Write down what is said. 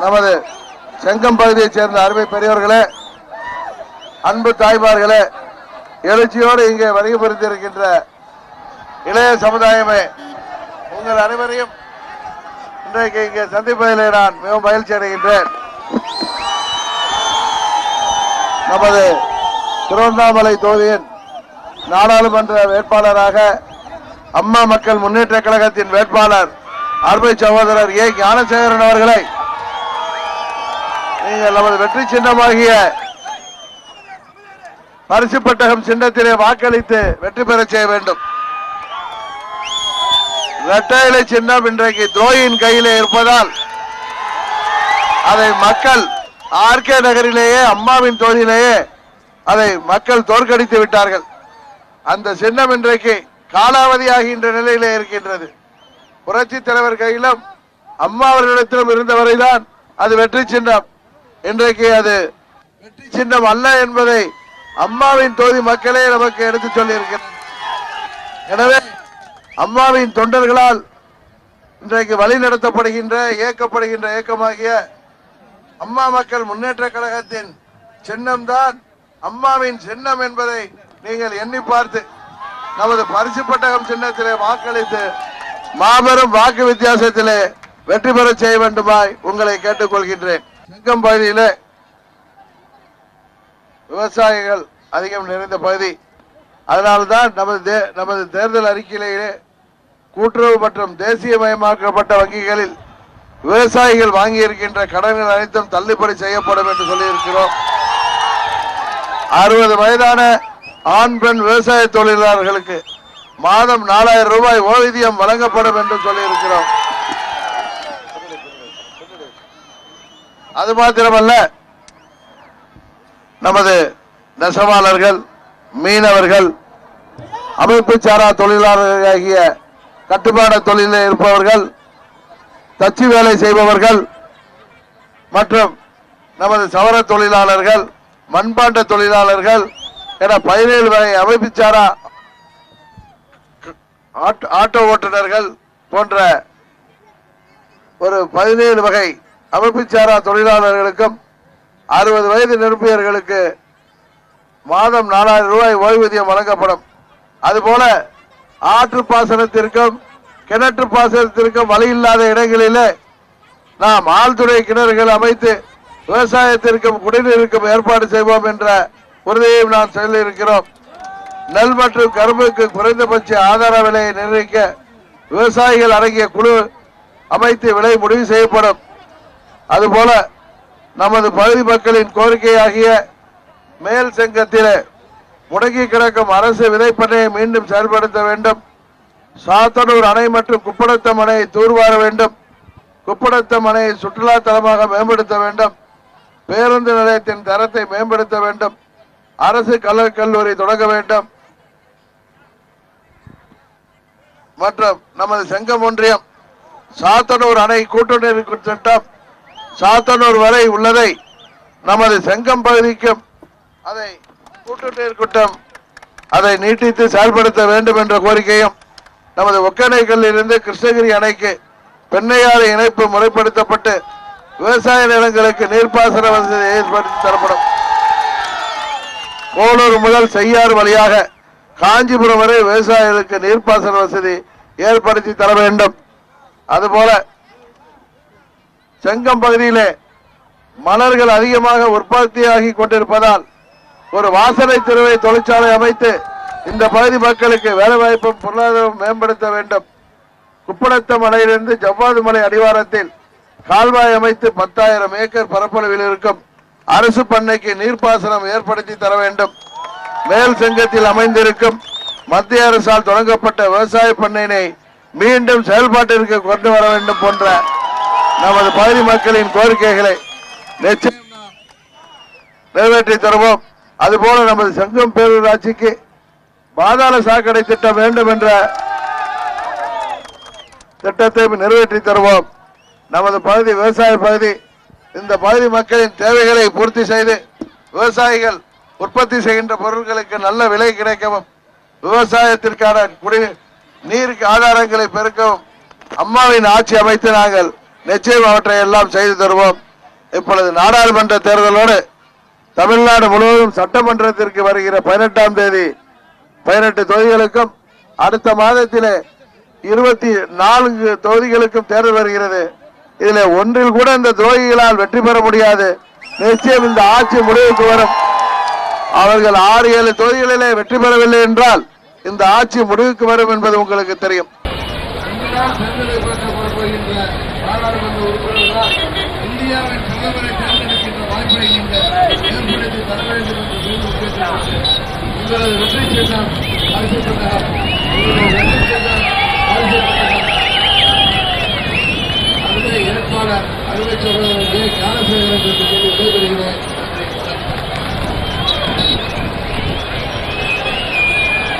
நமது செங்கம் பகுதியைச் சேர்ந்த அருமை பெரியவர்களே அன்பு தாய்மார்களே எழுச்சியோடு இங்கே வருகை இளைய சமுதாயமே உங்கள் அனைவரையும் இன்றைக்கு இங்கே சந்திப்பதிலே நான் மிகவும் மகிழ்ச்சி அடைகின்றேன். நமது திருவண்ணாமலை தொகுதியின் நாடாளுமன்ற வேட்பாளராக அம்மா மக்கள் முன்னேற்ற கழகத்தின் வேட்பாளர் அருமை சகோதரர் ஏ. ஞானசேகரன் அவர்களை நீங்கள் நமது வெற்றி சின்னமாகிய பரிசு பட்டகம் சின்னத்திலே வாக்களித்து வெற்றி பெற செய்ய வேண்டும். இரட்டையிலை சின்னம் இன்றைக்கு துரோகியின் கையிலே இருப்பதால் அதை மக்கள் ஆர்கே நகரிலேயே அம்மாவின் தொழிலேயே அதை மக்கள் தோற்கடித்து விட்டார்கள். அந்த சின்னம் இன்றைக்கு காலாவதியாகின்ற நிலையிலே இருக்கின்றது. புரட்சி தலைவர் கையிலும் அம்மா அவர்களிடத்திலும் இருந்தவரைதான் அது வெற்றி சின்னம். இன்றைக்கு அது வெற்றி சின்னம் அல்ல என்பதை அம்மாவின் தொகுதி மக்களே நமக்கு எடுத்து சொல்லியிருக்கிறார். எனவே அம்மாவின் தொண்டர்களால் இன்றைக்கு வழி நடத்தப்படுகின்ற இயக்கப்படுகின்ற இயக்கமாகிய அம்மா மக்கள் முன்னேற்ற கழகத்தின் சின்னம்தான் அம்மாவின் சின்னம் என்பதை நீங்கள் எண்ணி பார்த்து நமது பரிசு பட்டகம் சின்னத்திலே வாக்களித்து மாபெரும் வாக்கு வித்தியாசத்திலே வெற்றி பெற செய்ய வேண்டுமாய் உங்களை கேட்டுக்கொள்கின்றேன். செங்கம் பகுதியில் விவசாயிகள் அதிகம் நிறைந்த பகுதி. அதனால்தான் நமது தே- நமது தேர்தல் அறிக்கையிலேயே கூட்டுறவு மற்றும் தேசியமயமாக்கப்பட்ட வங்கிகளில் விவசாயிகள் வாங்கி இருக்கின்ற கடன்கள் அனைத்தும் தள்ளுபடி செய்யப்படும் என்று சொல்லியிருக்கிறோம். அறுபது வயதான ஆண் பெண் விவசாய தொழிலாளர்களுக்கு மாதம் நாலாயிரம் ரூபாய் ஓய்வூதியம் வழங்கப்படும் என்று சொல்லியிருக்கிறோம். அது மாத்திரமல்ல நமது நெசவாளர்கள் மீனவர்கள் அமைப்பு சாரா தொழிலாளர்கள் ஆகிய கட்டுமான தொழிலில் இருப்பவர்கள் தச்சு வேலை செய்பவர்கள் மற்றும் நமது சவர தொழிலாளர்கள் மண்பாண்ட தொழிலாளர்கள் என பதினேழு வகை அமைப்பு சாரா ஆட்டோ ஓட்டுநர்கள் போன்ற ஒரு பதினேழு வகை அமைப்பு சாரா தொழிலாளர்களுக்கும் அறுபது வயது நிரம்பியவர்களுக்கு மாதம் நாலாயிரம் ரூபாய் ஓய்வூதியம் வழங்கப்படும். அதுபோல ஆற்று பாசனத்திற்கும் கிணற்று பாசனத்திற்கும் வழி இல்லாத இடங்களிலே நாம் ஆழ்துறை கிணறுகள் அமைத்து விவசாயத்திற்கும் குடிநீருக்கும் ஏற்பாடு செய்வோம் என்ற உறுதியையும் நான் சொல்லியிருக்கிறோம். நெல் மற்றும் கரும்புக்கு குறைந்தபட்ச ஆதார விலையை நிர்ணயிக்க விவசாயிகள் அடங்கிய குழு அமைத்து விலை முடிவு செய்யப்படும். அதுபோல நமது பகுதி மக்களின் கோரிக்கையாகிய மேல் செங்கத்திலே முடங்கி கிடக்கும் அரசு விதைப்பண்ணையை மீண்டும் செயல்படுத்த வேண்டும். சாத்தனூர் அணை மற்றும் குப்படத்தம் அணையை தூர்வார வேண்டும். குப்படத்தம் அணையை சுற்றுலா தலமாக மேம்படுத்த வேண்டும். பேருந்து நிலையத்தின் தரத்தை மேம்படுத்த வேண்டும். அரசு கல்லூரி கல்லூரி தொடங்க வேண்டும். மற்றும் நமது செங்கம் ஒன்றியம் சாத்தனூர் அணை கூட்டுநீர் திட்டம் சாத்தனூர் வரை உள்ளதை நமது செங்கம் பகுதிக்கும் அதை கூட்டுநீர் குட்டம் அதை நீட்டித்து செயல்படுத்த வேண்டும் என்ற கோரிக்கையும் நமது ஒக்கணைக்கல்லில் கிருஷ்ணகிரி அணைக்கு பெண்ணையாறு இணைப்பு முறைப்படுத்தப்பட்டு விவசாய நிலங்களுக்கு நீர்ப்பாசன வசதி ஏற்படுத்தி தரப்படும். கோளூர் முதல் செய்யாறு வழியாக காஞ்சிபுரம் வரை விவசாயிகளுக்கு நீர்ப்பாசன வசதி ஏற்படுத்தி தர வேண்டும். அதுபோல செங்கம் பகுதியிலே மலர்கள் அதிகமாக உற்பத்தியாகி கொண்டிருப்பதால் ஒரு வாசனை திருவை தொழிற்சாலை அமைத்து இந்த பகுதி மக்களுக்கு வேலைவாய்ப்பும் பொருளாதாரம் மேம்படுத்த வேண்டும். குப்படத்தம் மலையிலிருந்து ஜவ்வாது மலை அடிவாரத்தில் கால்வாய் அமைத்து பத்தாயிரம் ஏக்கர் பரப்பளவில் இருக்கும் அரசு பண்ணைக்கு நீர்ப்பாசனம் ஏற்படுத்தி தர வேண்டும். மேல் செங்கத்தில் அமைந்திருக்கும் மத்திய அரசால் தொடங்கப்பட்ட விவசாய பண்ணையினை மீண்டும் செயல்பாட்டிற்கு கொண்டு வர வேண்டும் போன்ற நமது பகுதி மக்களின் கோரிக்கைகளை நிச்சயம் நிறைவேற்றி தருவோம். அதுபோல நமது செங்கம் பேரூராட்சிக்கு பாதாள சாக்கடை திட்டம் வேண்டும் என்ற திட்டத்தை நிறைவேற்றி தருவோம். நமது பகுதி விவசாய பகுதி இந்த பகுதி மக்களின் தேவைகளை பூர்த்தி செய்து விவசாயிகள் உற்பத்தி செய்கின்ற பொருட்களுக்கு நல்ல விலை கிடைக்கவும் விவசாயத்திற்கான குடி நீருக்கு ஆதாரங்களை பெருக்கவும் அம்மாவின் ஆட்சி அமைத்து நாங்கள் நிச்சயம் அவற்றை எல்லாம் செய்து தருவோம். இப்பொழுது நாடாளுமன்ற தேர்தலோடு தமிழ்நாடு முழுவதும் சட்டமன்றத்திற்கு வருகிற பதினெட்டாம் தேதி பதினெட்டு தொகுதிகளுக்கும் அடுத்த மாதத்திலே இருபத்தி நான்கு தொகுதிகளுக்கும் தேர்தல் வருகிறது. இதில் ஒன்றில் கூட இந்த துரோகிகளால் வெற்றி பெற முடியாது. நிச்சயம் இந்த ஆட்சி முடிவுக்கு வரும். அவர்கள் ஆறு ஏழு தொகுதிகளிலே வெற்றி பெறவில்லை என்றால் இந்த ஆட்சி முடிவுக்கு வரும் என்பது உங்களுக்கு தெரியும். நாடாளுமன்ற உறுப்பினர்களால் இந்தியாவின் பிரதமரை தேர்ந்தெடுக்கின்ற வாய்ப்பை இந்த ஏற்படுத்தி தர வேண்டும் என்று மீண்டும் கேட்டுக்கொள்கிறேன் இவரது வெற்றி சொல்வதற்கு ஞானசேகரன் என்று சொல்லி விடைபெறுகிறேன்